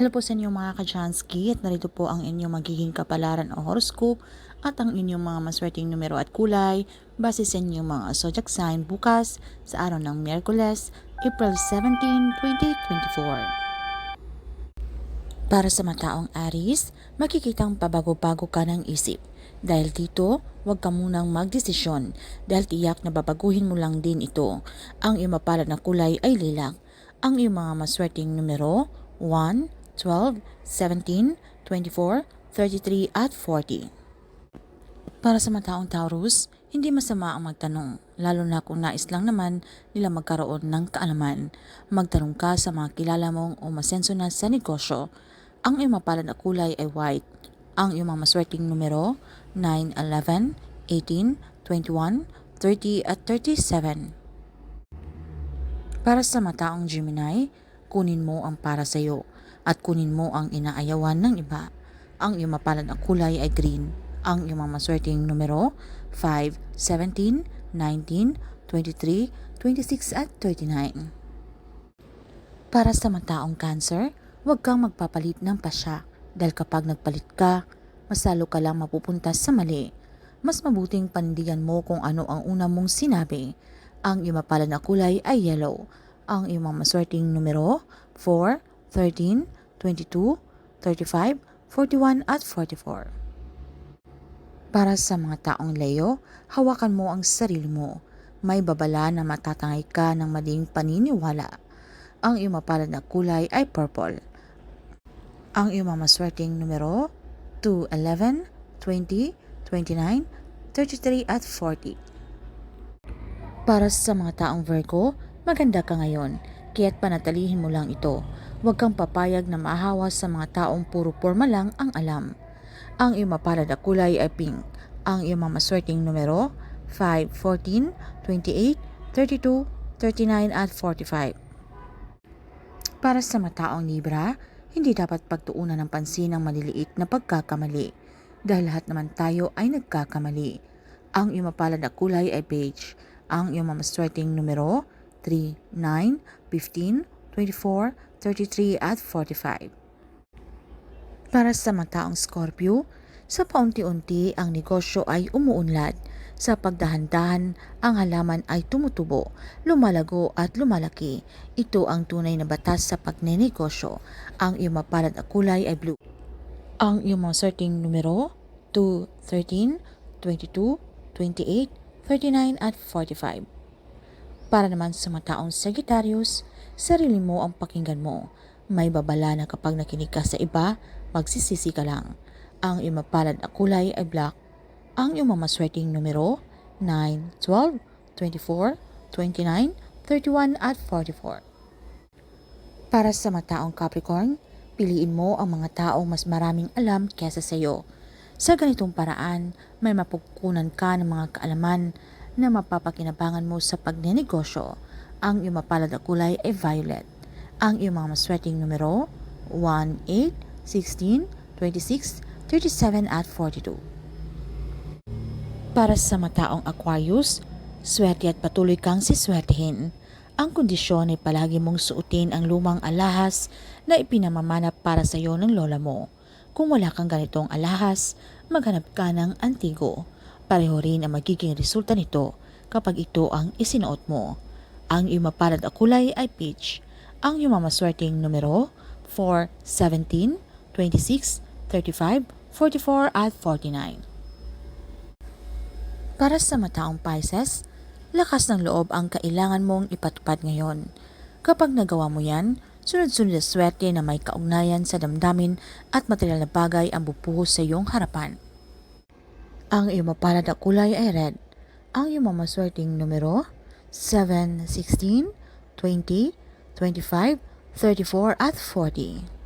Hello po sa inyong mga kajansky at narito po ang inyong magiging kapalaran o horoscope at ang inyong mga maswerteng numero at kulay base sa inyong mga zodiac sign bukas sa araw ng Miyerkules, April 17, 2024. Para sa mataong Aris, makikitang pabago-bago ka ng isip. Dahil dito, huwag ka munang magdesisyon dahil tiyak na babaguhin mo lang din ito. Ang iyong mapalad na kulay ay lilang. Ang iyong mga maswerteng numero 1, 12, 17, 24, 33 at 40. Para sa mataong Taurus, hindi masama ang magtanong, lalo na kung nais lang naman nila magkaroon ng kaalaman. Magtanong ka sa mga kilala mong umasenso na sa negosyo. Ang iyong mapalad na kulay ay white. Ang iyong mga maswerteng numero 9, 11, 18, 21, 30 at 37. Para sa mataong Gemini, kunin mo ang para sa iyo at kunin mo ang inaayawan ng iba. Ang iyong mapalad na kulay ay green. Ang iyong mga maswerteng numero 5, 17, 19, 23, 26 at 39. Para sa mataong cancer, huwag kang magpapalit ng pasya dahil kapag nagpalit ka, masalo ka lang mapupunta sa mali. Mas mabuting panindigan mo kung ano ang una mong sinabi. Ang iyong mapalad na kulay ay yellow. Ang iyong mga maswerteng numero 4, 13, 22, 35, 41 at 44. Para sa mga taong Leo, hawakan mo ang sarili mo. May babala na matatangay ka ng maling paniniwala. Ang iyong mapalad na kulay ay purple. Ang iyong mga numero 2, 11, 20, 29, 33 at 40. Para sa mga taong Virgo, maganda ka ngayon, kaya't panatilihin mo lang ito. Huwag kang papayag na mahawa sa mga taong puro forma lang ang alam. Ang iyong mapalad na kulay ay pink. Ang iyong mga maswerteng numero 5, 14, 28, 32, 39 at 45. Para sa mataong Libra, hindi dapat pagtuunan ng pansin ang maliliit na pagkakamali dahil lahat naman tayo ay nagkakamali. Ang iyong mapalad na kulay ay beige. Ang iyong mamaswerteng numero 3, 9, 15, 24, 33 at 45. Para sa mataong Scorpio, sa paunti-unti ang negosyo ay umuunlad. Sa pagdahan-dahan, ang halaman ay tumutubo, lumalago at lumalaki. Ito ang tunay na batas sa pagnenegosyo. Ang iyong mapalad na kulay ay blue. Ang iyong mga certain numero 2, 13, 22, 28, 39 at 45. Para naman sa mga taong Sagittarius, sarili mo ang pakinggan mo. May babala na kapag nakinig ka sa iba, magsisisi ka lang. Ang iyong mapalad na kulay ay black. Ang iyong mamaswerteng numero 9, 12, 24, 29, 31 at 44. Para sa mataong Capricorn, piliin mo ang mga taong mas maraming alam kesa sa iyo. Sa ganitong paraan, may mapukunan ka ng mga kaalaman na mapapakinabangan mo sa pagnenegosyo. Ang iyong mapalad na kulay ay violet. Ang iyong mga maswerteng numero 1, 8, 16, 26, 37 at 42. Para sa mataong Aquarius, swerte at patuloy kang siswertehin. Ang kondisyon ay palagi mong suotin ang lumang alahas na ipinamamanap para sa iyo ng lola mo. Kung wala kang ganitong alahas, maghanap ka ng antigo. Pareho rin ang magiging resulta nito kapag ito ang isinuot mo. Ang iyong mapalad na kulay ay peach. Ang iyong mamaswerteng numero 4, 17, 26, 35, 44 at 49. Para sa mataong Pisces, lakas ng loob ang kailangan mong ipatupad ngayon. Kapag nagawa mo yan, sunod-sunod na swerte na may kaugnayan sa damdamin at material na bagay ang bubuhos sa iyong harapan. Ang iyong mapalad na kulay ay red. Ang iyong mamaswerteng numero 7, 16, 20, 25, 34 at 40.